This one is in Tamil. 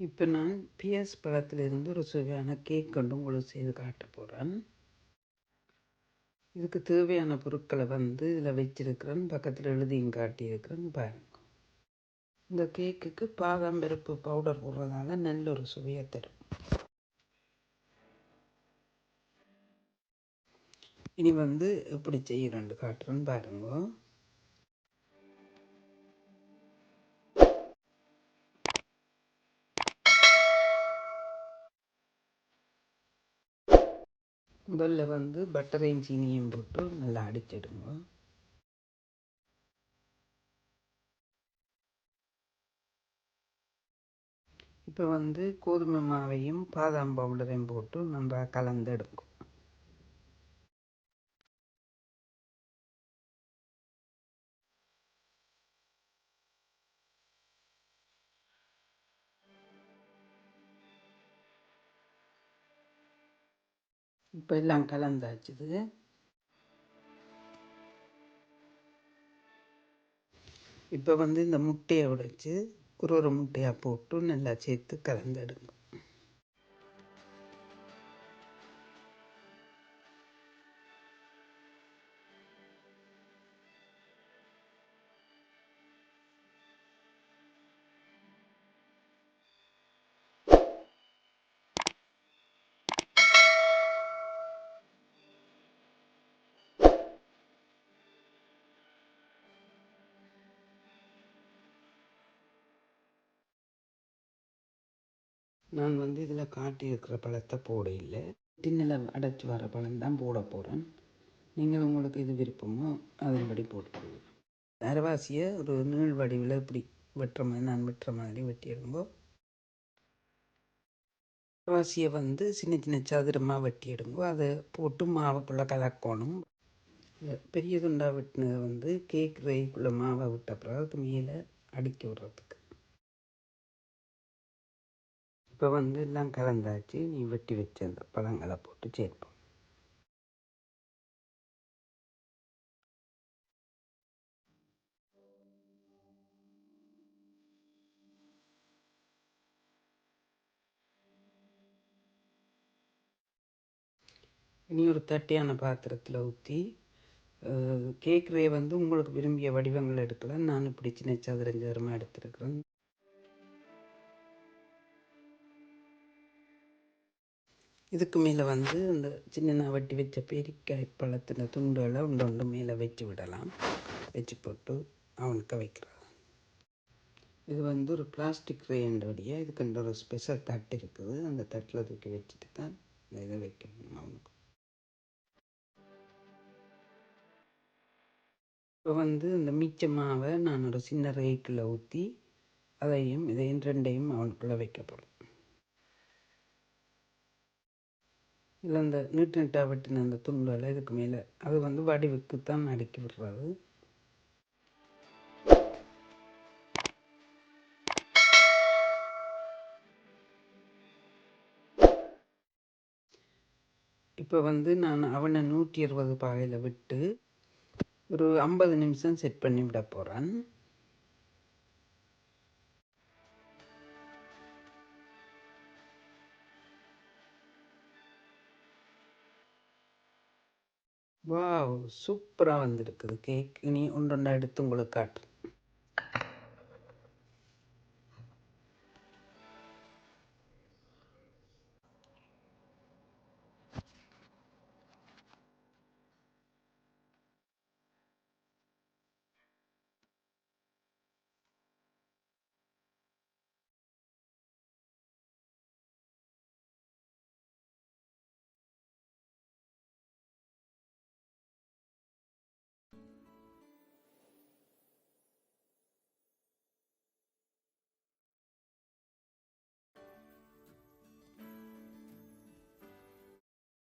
இப்போ நான் பிஎஸ் பழத்திலிருந்து ஒரு சுவையான கேக் கொண்டு உங்களுக்கு செய்து காட்ட போகிறேன் இதுக்கு தேவையான பொருட்களை வந்து இதில் வச்சிருக்கிறேன். பக்கத்தில் எழுதியும் காட்டியிருக்கிறேன். பாருங்க. இந்த கேக்குக்கு பாதாம் பருப்பு பவுடர் போடுறதால நல்ல ஒரு சுவையை தரும். இனி வந்து எப்படி செய்கிறேன்னு காட்டுறேன்னு பாருங்கோ. முதல்ல வந்து பட்டரையும் சீனியும் போட்டு நல்லா அடிச்சிடுங்க. இப்போ வந்து கோதுமை மாவையும் பாதாம் பவுடரையும் போட்டு நம்ம கலந்து இப்போ எல்லாம் கலந்தாச்சுது. இப்போ வந்து இந்த முட்டையை உடைச்சி ஒரு ஒரு முட்டையாக போட்டு நல்லா சேர்த்து கலந்துடுங்க நான் வந்து இதில் காட்டியிருக்கிற பழத்தை போட இல்லை. டின்னில் அடைச்சி வர பழம் தான் போட போகிறேன் நீங்கள் உங்களுக்கு இது விருப்பமோ அதன்படி போட்டுக்கோங்க. அரைவாசியை ஒரு நீள் வடிவில் இப்படி வெட்டுற மாதிரி நான் வெட்டுற மாதிரி வெட்டிடுங்கோ அரைவாசியை வந்து சின்ன சின்ன சதுரமாக வெட்டிடுங்கோ அதை போட்டு மாவுக்குள்ளே கலக்கணும். பெரிய துண்டாக வெட்டினது வந்து கேக் ரேக்குள்ளே மாவை விட்ட பிறகு அதுக்கு மேலே அடுக்கி விடுறதுக்கு. இப்போ வந்து எல்லாம் கலந்தாச்சு. நீ வெட்டி வச்ச அந்த பழங்களை போட்டு சேர்ப்போம். இனி ஒரு தட்டியான பாத்திரத்தில் ஊற்றி கேக் ரே வந்து உங்களுக்கு விரும்பிய வடிவங்கள் எடுக்கலாம். நான் இப்படி சின்ன சதுரம் சதுரமாக எடுத்துருக்குறேன். இதுக்கு மேலே வந்து இந்த சின்ன வட்டி வச்ச பேரிக்காய் பழத்தின துண்டுகளை உண்டு உண்டு மேலே வச்சு விடலாம். வச்சு போட்டு அவனுக்கு வைக்கிறான் இது வந்து ஒரு பிளாஸ்டிக் ரேண்டோடைய இதுக்கு ஒரு ஸ்பெஷல் தட்டு இருக்குது. அந்த தட்டில் தூக்கி வச்சுட்டு தான் இதை வைக்கணும் அவனுக்கு. இப்போ வந்து இந்த மிச்ச மாவை நான் ஒரு சின்ன ரேக்கில் ஊற்றி அதையும் இதையும் ரெண்டையும் அவனுக்குள்ளே வைக்க போகிறேன் இல்லை இந்த நீட்டு நீட்டாக வெட்டின அந்த துண்டுகளை இதுக்கு மேலே. அது வந்து வடிவுக்கு தான் அடுக்கி விடுறது. இப்போ வந்து நான் அவனை நூற்றி இருபது பாகையில் விட்டு ஒரு ஐம்பது நிமிஷம் செட் பண்ணி விட போகிறேன் வாவ் சூப்பராக வந்திருக்குது. கேக் இனி ஒன்று ஒன்றா எடுத்து உங்களுக்கு காட்டுறேன்.